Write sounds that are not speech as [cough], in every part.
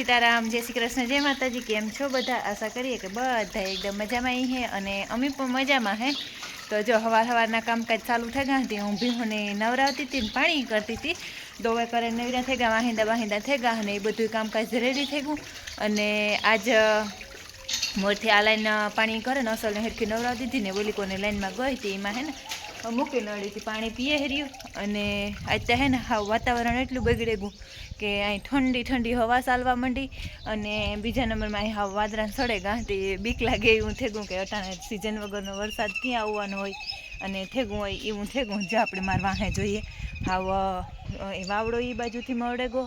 સીતારામ, જય શ્રી કૃષ્ણ, જય માતાજી, કેમ છો બધા? આશા કરીએ કે બધા એકદમ મજામાં અહીં હે અને અમે પણ મજામાં હે. તો જો હવાર હવારના કામકાજ ચાલુ થઈ ગયા હતી, હું ભીહોને નવરાવતી હતી ને પાણી કરતી હતી. દોવે કરે નવરા થઈ ગયા, વાહિંદા વાહિંદા થઈ ગયા અને એ બધું કામકાજ રેડી થઈ ગયું. અને આજ મોરથી આ લાઈન પાણી કરે ને અસલને હેરખી નવરાવતી હતી ને બોલી કોને લાઈનમાં ગઈ હતી, એમાં હે ને મૂકી નળીથી પાણી પીએ હેર્યું અને અત્યારે હે ને હા વાતાવરણ એટલું બગડે ગયું કે અહીં ઠંડી ઠંડી હવા ચાલવા માંડી અને બીજા નંબરમાં અહીં હા વાદરા સડે ગાંધી બીક લાગે એવું થેગું કે અટાણે સિઝન વગરનો વરસાદ ક્યાં આવવાનો હોય અને થેગું હોય એવું થેગું જે આપણે માર વાહે જોઈએ. હાવ એ વાવડો એ બાજુથી મળે ગો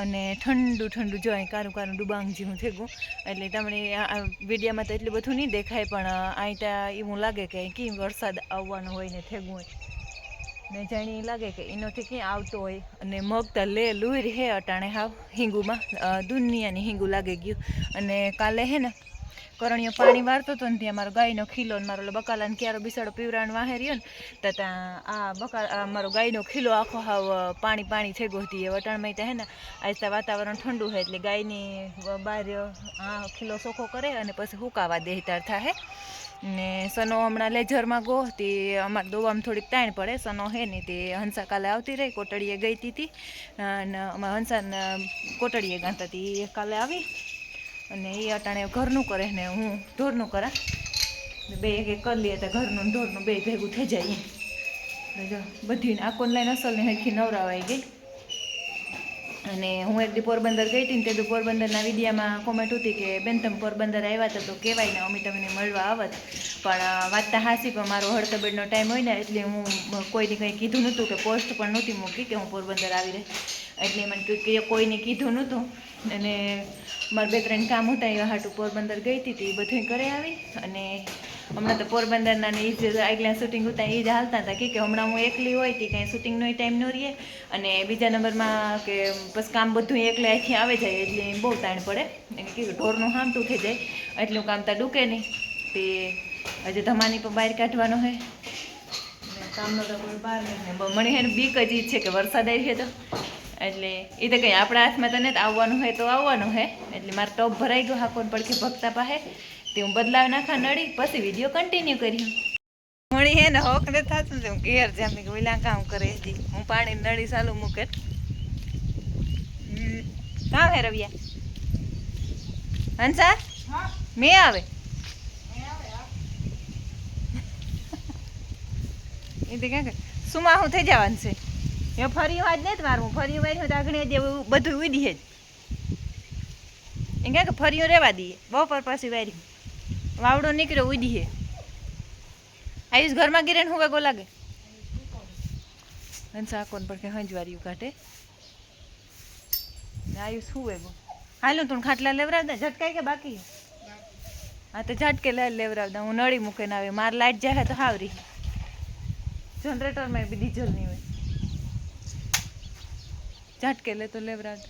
અને ઠંડુ ઠંડુ જો અહીં કારું કારું ડુબાંગ જેવું થેગું એટલે તમને વિડીયામાં તો એટલું બધું નહીં દેખાય, પણ અહીં ત્યાં એવું લાગે કે અહીં કેમ વરસાદ આવવાનો હોય ને થેગું હોય. ને જાણી લાગે કે એનોથી ક્યાં આવતો હોય અને મગ તો લે લુર હે અટાણે હાવ. હિંગુમાં દુનિયાની હિંગુ લાગે ગયું. અને કાલે હે ને કરણીયો પાણી મારતો હતો ને ત્યાં મારો ગાયનો ખીલો ને મારો બકાલાને ક્યારો બિસાડો પીવરાણ વાહે રહ્યો ને, તો ત્યાં આ બકા મારો ગાયનો ખીલો આખો હાવ પાણી પાણી થઈ ગયો હતી. એ વટાણમાં ત્યાં હે ને આહિસ્તા વાતાવરણ ઠંડુ હોય એટલે ગાયની બહાર આ ખીલો સોખો કરે અને પછી હુકાવા દે તાર થાય ને સનો હમણાં લેજરમાં ગો તે અમારે દોવામાં થોડીક તાણ પડે. સનો હે ને તે હંસા કાલે આવતી રહી, કોટડીએ ગઈ હતી અને અમારા હંસાને કોટડીએ ગાતા હતી કાલે આવી. અને એ અટાણે ઘરનું કરે ને હું ઢોરનું કરા. બે એક એક કરી લઈએ તો ઘરનું ને ઢોરનું બે ભેગું થઈ જાય. જો બધી આખો લાઈન અસલને હરખી નવરાવાઈ ગઈ. અને હું એક પોરબંદર ગઈ હતી ને તે દી પોરબંદરના વિડીયામાં કોમેન્ટ હતી કે, બેન, તમે પોરબંદર આવ્યા હતા તો કહેવાય ને, અમે તમને મળવા આવત. પણ વાતતા હાસી, પણ મારો હળતબેડનો ટાઈમ હોય ને, એટલે હું કોઈને કંઈ કીધું નહોતું કે પોસ્ટ પણ નહોતી મૂકી કે હું પોરબંદર આવી રહી. એટલે મને કે- કોઈને કીધું નહોતું. અને મારે બે ત્રણ કામ હતા એવા હાટું પોરબંદર ગઈ હતી તે બધું કરે આવી. અને હમણાં તો પોરબંદરના ને એ જ આગલા શૂટિંગ હતા એ જ હાલતા હતા. કે હમણાં હું એકલી હોય તે કાંઈ શૂટિંગનો ટાઈમ ન રહીએ અને બીજા નંબરમાં કે બસ કામ બધું એકલે અહીંથી આવે જાય, એટલે બહુ તાણ પડે. એને કીધું ઢોરનું હામતું થઈ જાય. એટલું કામ તો ડૂકે નહીં. તે હજી ધમાની પણ બહાર કાઢવાનો હોય કામનો તો બહાર નહીં. મને હે બીક જ ઈચ્છે કે વરસાદ આવી છે તો. એટલે એ તો કંઈ આપણા હાથમાં તને આવવાનું હોય તો આવવાનું હે. એટલે મારે ટોપ ભરાઈ ગયો હાકોન પડખે ભક્તા પાસે તે હું બદલાવી નાખા નડી પછી વીડિયો કન્ટિન્યુ કર્યો મળી હે ને હોક ને થતું હું ઘેર જામી કે ઓલા કામ કરે હતી હું પાણી નળી ચાલુ મૂકે. હમ. હે રવિયા હંસા મેં આવે? એ તો ક્યાં સુમા હું થઈ જવાનું છે? એ ફરી વાર નહીં મારું ફરી વાર તો આગળ દેવું બધું ઉડી જ એ કે ફરીઓ રહેવા દઈએ. બપોર પાછી વાર્યું વાવડો નીકળ્યો ઉડી હે આયુષ ઘરમાં ગીરે હું વાગો લાગે? હંસા કોણ પર કે હંજવાર્યું કાઢે. આયુષ શું વેગો હાલું તું ખાટલા લેવરાવ દે. ઝટકાય કે બાકી? હે? તો ઝટકે લઈ લેવરાવ દઉં હું નળી મૂકીને આવે. માર લાઈટ જાય તો હાવરી જનરેટરમાં બી ડીઝલ નહીં હોય. ઝાટકે લે તો લેવરાવ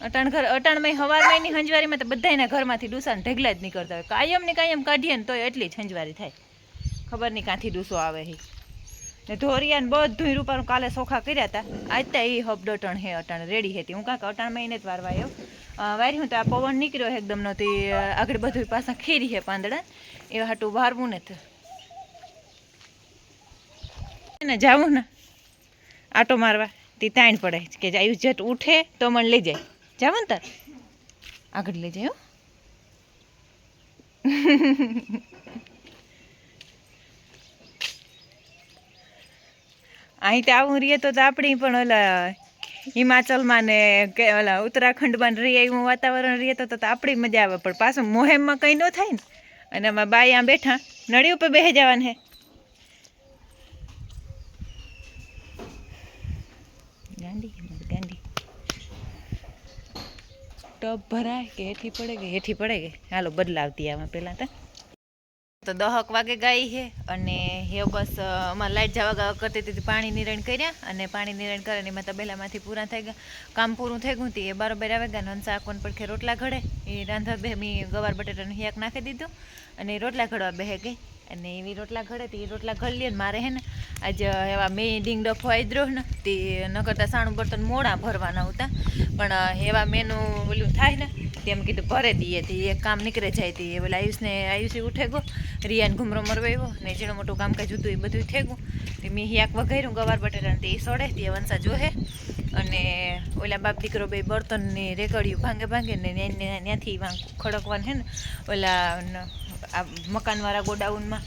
અટાણ ઘર, અટાણમાં હવારમાં ની હંજવારીમાં તો બધાયના ઘરમાંથી ડૂસાને ઢગલા જ નીકળતા હોય. કાયમ ને કાયમ કાઢીએ ને તોય એટલી જ હંજવારી થાય. ખબર નહીં કાંથી ડૂસો આવે હે. ને ધોરિયાને બધું રૂપાનું કાલે સોખા કર્યા હતા. આજ ત્યાં એ હબડોટણ હે, અટાણ રેડી હતી. હું કાંક અટાણમાં એને જ વારવા આવ્યો વાર્યું તો આ પવન નીકળ્યો એકદમનો એકદમ નો તે આગળ બધું પાછા ખીરી હે પાંદડા. એ હાટું વારવું નથી ને જાવું ને આટો મારવા. તે તાણ પડે કે આયુષ જેટ ઉઠે તો મને લઈ જાય. જાવ ને તાર. આગળ લઈ જાય [laughs] અહીં તો આવું રહીએ તો આપણી પણ ઓલા હિમાચલમાં ને કે ઓલા ઉત્તરાખંડમાં રહીએ એવું વાતાવરણ રહીએ તો આપણી મજા આવે. પણ પાછું મોહેમમાં કંઈ ન થાય ને. અને આમાં બાઈ આમ બેઠા, નળી ઉપર બેસી જવાનું હે. ટબ ભરાય કે હેઠી પડે કે હેઠી પડે કે? હાલો, બદલાવતી આમાં પહેલાં તો. તો દહક વાગે ગાઈ છે અને એ બસ અમારે લાઈટ જવા ગાવા કરતી હતી પાણી નિરણ કર્યા અને પાણી નિરણ કરે એમાં તબેલામાંથી પૂરા થઈ ગયા. કામ પૂરું થઈ ગયું હતી, એ બરાબર આવે ગયા ને હંસા કોણ પડખે રોટલા ઘડે. એ રાંધવા બે મેં ગવાર બટેટાનું હિયાક નાખી દીધું અને રોટલા ઘડવા બેહે ગઈ. અને એવી રોટલા ઘડે તો એ રોટલા ઘડી લે મારે હે ને આજ એવા મેં ડીંગડો ડફો આદરો ને, તે ન કરતા સાણું બર્તન મોડા ભરવાના હતા પણ એવા મેનું ઓલું થાય ને, તેમ કીધું ભરે દઈએ તે, એક કામ નીકળે જાય તે. ઓલા આયુષને, આયુષી ઉઠે ગયો રિયાને ઘુમરો મરવાયો ને ઝીણું મોટું કામકાજ હતું એ બધું થઈ ગયું તે મેં હિયાક વઘાર્યું ગવાર બટેટા તે સોડે, તે વંશા જોહે. અને ઓલા બાપ દીકરો બે બર્તનની રેકડ્યું ભાંગે ભાંગે ને ત્યાંથી ખડકવાનું હે ને, ઓલા આ મકાનવાળા ગોડાઉનમાં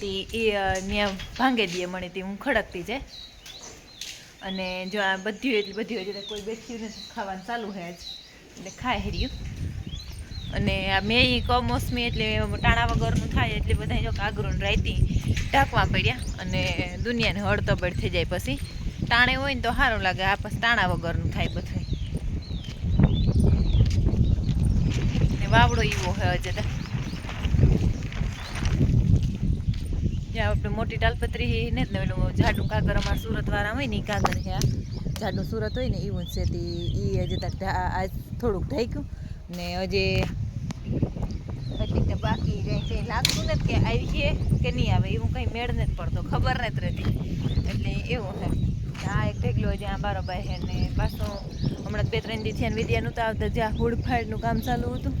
તે એ ત્યાં ભાંગે દઈએ મને તે હું ખડકતી છે અને જો આ બધી એટલી બધી હોય કોઈ બેઠ્યું નથી, ખાવાનું ચાલુ છે જ એટલે ખાય હેર્યું. અને આ મેં ઈ કમોસમી એટલે ટાણા વગરનું થાય એટલે બધા જો કાગરું રાયતી ઢાંકવા પડ્યા. અને દુનિયાને હળતબડ થઈ જાય પછી. ટાણે હોય ને તો સારું લાગે, આ પછી ટાણા વગરનું થાય બધું વાવડો એવો હોય હજે તો જ્યાં આપણે મોટી તાલપત્રી ને જ ને પેલું જાડું કાગર અમારા સુરત વાળા હોય ને એ કાગર છે જાડું સુરત હોય ને એવું જ છે તે એ હજી તક આજ થોડુંક ઢાંક્યું. ને હજી તો બાકી જાય કંઈ લાગતું નથી કે આવી છે કે નહીં આવે. એવું કંઈ મેળ નથી પડતો. ખબર નથી રહેતી. એટલે એવું છે. આ એક ઢેકલો હજી આ બારોબાર છે ને પાછું હમણાં બે ત્રણ દી થયા વિદ્યાનું નહોતા આવતા. જ્યાં હુડફાડનું કામ ચાલુ હતું.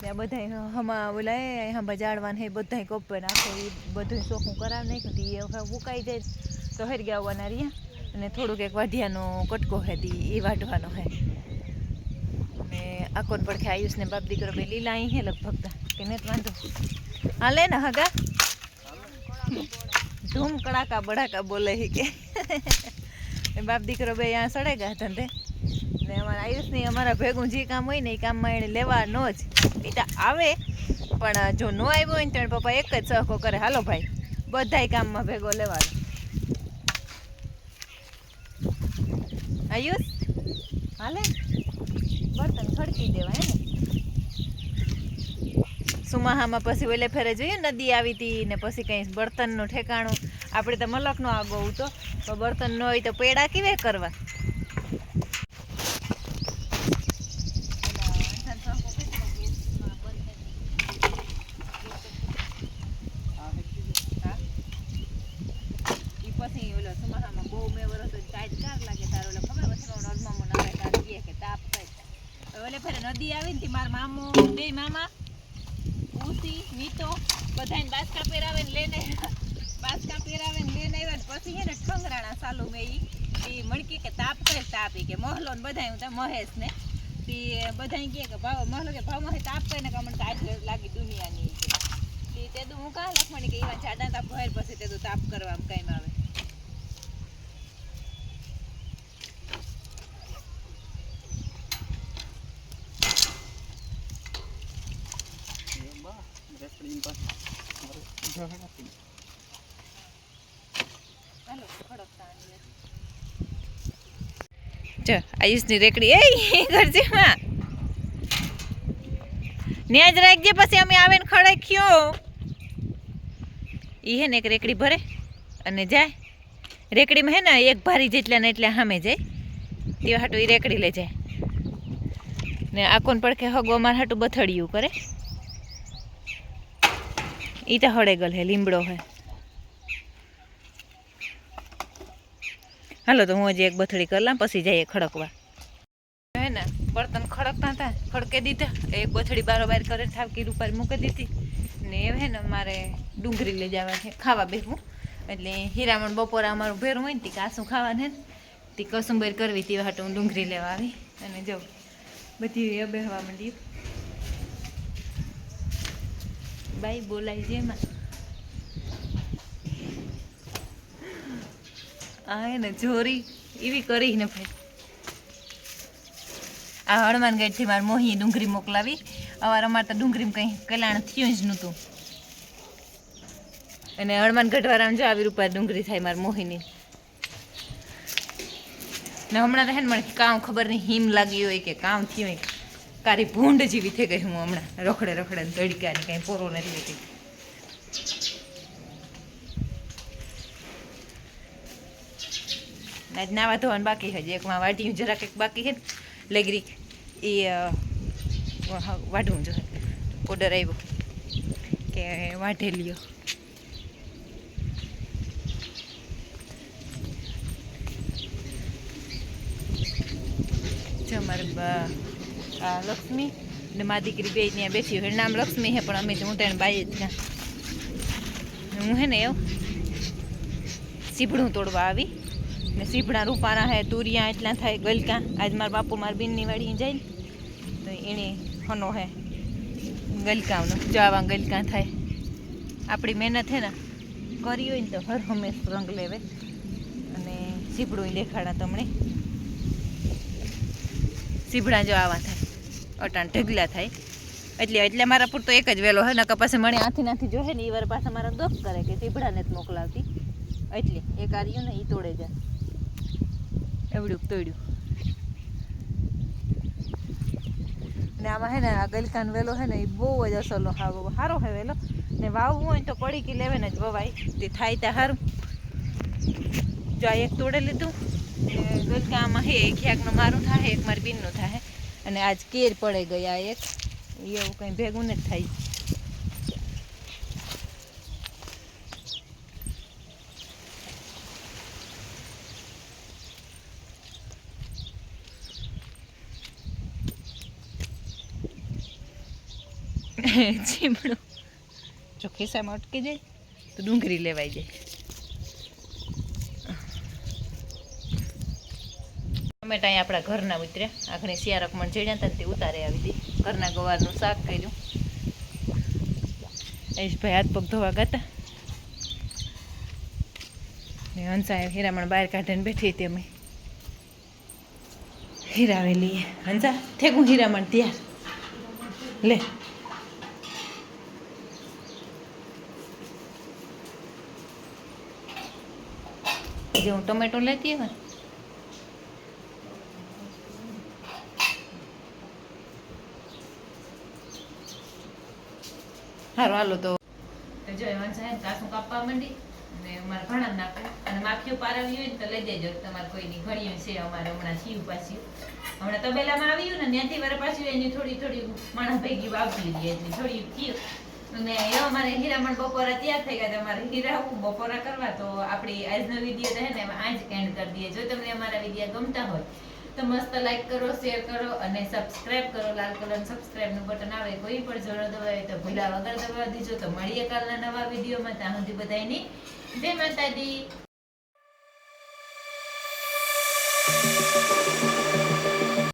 ત્યાં બધા હમા ઓલા હમા જાળવાને એ બધા કપે નાખે, એ બધું ચોખ્ખું કરાવી નાખ્યું એ હવે ઉકાઈ જાય તો હેર ગયા આવવાના રહ્યા, અને થોડુંક એક વાઢિયાનો કટકો હે એ વાઢવાનો હે. ને આકોન પડખે આયુષને બાપ દીકરો બે લીલા અહીં હે લગભગ કે ને વાંધો. હાલે ને હગા. ધૂમ કડાકા બડાકા બોલે કે. [laughs] બાપ દીકરો બે અહીંયા સડે ગયા ધંધે ને અમારા આયુષની અમારા ભેગું જે કામ હોય ને એ કામમાં એને લેવાનો જ બીટા આવે. પણ જો ન આવ્યો હોય ને તો પપ્પા એક જ સહકો કરે. હાલો ભાઈ, બધાય કામમાં ભેગો લેવાનો. આયુષ, હાલે? બર્તન ખડકી દેવાય ને સુમાહામાં પછી ઓલે ફેરે જોઈએ નદી આવી હતી ને પછી કંઈ બર્તનનું ઠેકાણું. આપણે તો મલકનો આગો તો બર્તન ન હોય તો પેડા કેવે કરવા ઈ પછી ઓલો સુમાહામાં બહુ મેં વરસ હોય કાંઈ જ કાર લાગે તારો ઓલો ખબર પછી નોર્મામો નાવે તાર કહે કે તાપ થાય હવે ઓલે ફેરે નદી આવી ને તી મારા મામો, બે મામા ઉસી નીતો બધાને બાસકા પહેરાવે ને લઈને બાસકા પહેરાવે ને લઈને આવ્યા પછી એને ઠંગરાણા સાલું મેં એ મણકી કે તાપ કરે તાપ કે મહલો ને બધાય હું મહેશ ને. તી બધાય કહે કે ભાવ મહલો કે ભાવ મહે તાપ કરીને કે મને આજ લાગી દુનિયાની તે તું હું કાં લખવાની કે એવા જાડા તાપ ભર પછી તે તાપ કરવા કાંઈ આવે. જો આયુષની રેકડી. એ કરજે હા ન્યાજ રાખજે પછી અમે આવે ખડાખ્યો એ હે ને એક રેકડી ભરે અને જાય. રેકડીમાં હે ને એક ભારી જેટલા ને એટલે સામે જાય. તે હાટું એ રેકડી લઈ જાય. ને આકોન પડખે હગો, અમારે હાટું બથડિયું કરે. ઈ તો હળેગલ હે, લીમડો હે. હાલો, તો હું હજી એક બથડી કરલા પછી જઈએ ખડકવા. હે ને બર્તન ખડકતા હતા, ખડકે દીધા, એક બથડી બારોબાર કરે, થાવકી રૂપાર મૂકી દીધી. ને હે ને, મારે ડુંગળી લઈ જવા છે, ખાવા બેહવું. એટલે હીરામણ બપોરે અમારું ભેરું હોય ને, તે કાસું ખાવાનું તે કસુંબર કરવી તે હાટું હું ડુંગળી લેવા આવી. અને જો, બધી બેહવા માંડી. બાઈ બોલાય છે એમાં. આ એને જોરી, એવી કરી ને ભાઈ. આ હળમાન ગેટથી મારે મોહી ડુંગળી મોકલાવી. અવાર અમારે તો ડુંગળીમાં કંઈ કલ્યાણ થયું જ નહોતું. અને હળમાન ગઢવારામ જો આવી રૂપિયા ડુંગળી થાય મારી મોહીની. ને હમણાં તો હે ને મને કામ ખબર નહીં, હિમ લાગી હોય કે કામ થયું હોય કારી ભૂંડ જેવી થઈ ગઈ હું હમણાં. રખડે રખડે ને તડકાની કાંઈ પોરો નથી હતી આજ નાવા ધોવાનું બાકી હજી છે એકમાં વાટ્યું જરાક એક બાકી છે લેગરી એ વાઢવું જોઈએ ઓર્ડર આવ્યો કે વાઢે લ્યો જો મારે બા લક્ષ્મી ને મા દીકરી બે ત્યાં બેઠી હોય. નામ લક્ષ્મી છે પણ અમે તો હું તેને બાઈ જ ત્યાં. હું હે ને એવું સીભડું તોડવા આવી. ને સીભડા રૂપાના હે, તુરિયા એટલા થાય ગલકા. આજ મારા બાપુ મારા બેનની વાડી જાય. ને તો એણે હનો હે ગલકાનો જો આવા ગલકા થાય. આપણી મહેનત હે ને, કરી હોય ને તો હર હંમેશ રંગ લેવે. અને સીભડું દેખાડા તમને. સીભડા જો આવા થાય. અટાણ ઢગલા થાય. એટલે એટલે મારા પૂરતો એક જ વેલો હે ને પછી મને આથી નાથી જોહે ને એ વાર પાછા મારા દોખ કરે કે તીભડાને જ મોકલાવતી. એટલે એ કાર્યું ને એ તોડે જાય. એવડું તોડ્યું. ને આમાં હે ને આ ગલકાન વેલો હે ને એ બહુ જ અસલો હાવો સારો હે વેલો. ને વાવવું હોય તો પડી કે લેવે ને જ વવાય. તે થાય ત્યાં સારું જો આ એક તોડે લીધું. ગલકા આમાં હે, એક ખ્યાકનું મારું થાય એક મારી બીનનું થાય અને આજ કેર પડે ગયા એક. એવું કંઈ ભેગું નથી થાય. [laughs] ચીમડો જો ખિસ્સામાં અટકી જાય, તો ડુંગળી લેવાઈ જાય. ટમેટા અહીં આપણા ઘરના ઉતર્યા. આખણે શિયાળક મણ ચડ્યા હતા તે ઉતારે આવી દી ઘરના ગવારનું શાક કર્યું. ભાઈ હાથ પગ ધોવા ગાતા ને હંસા હીરામણ બહાર કાઢીને બેઠી હતી અમે. હીરાવેલી હંસા, થેકું હીરામણ ત્યાર. લે. જે હું ટમેટો લેતી હોય સારું હાલો તો. જો, એમાં સાહેબ કાસું કાપવા માંડી અને મારે ભાણા નાખે. અને માખીઓ પારાવી હોય તો લઈ દેજો. તમારે કોઈની ઘણી છે, અમારે હમણાં થયું પાછું. હમણાં તબેલામાં આવ્યું ને, ત્યાંથી વાર પાછું એની થોડી થોડી માણસ ભેગી વાવતી લીધી એટલી થોડી થયું. અને અમારે હીરામણ બપોરા તૈયાર થઈ ગયા તમારે હીરા બપોરા કરવા, તો આપણી આજનો વીડિયો રહે ને, એમાં આજ એન્ડ કરી દઈએ. જો તમને અમારા વીડિયો ગમતા હોય તો મસ્ત લાઈક કરો શેર કરો અને સબસ્ક્રાઇબ કરો. લાલ કલર સબસ્ક્રાઇબનું બટન આવે, કોઈ પણ જોડો દબાવે તો ભૂલા વગર દબાવી દીજો. તો મળીએ કાલના નવા વિડીયોમાં ત્યાં સુધી બધાની જય માતાજી.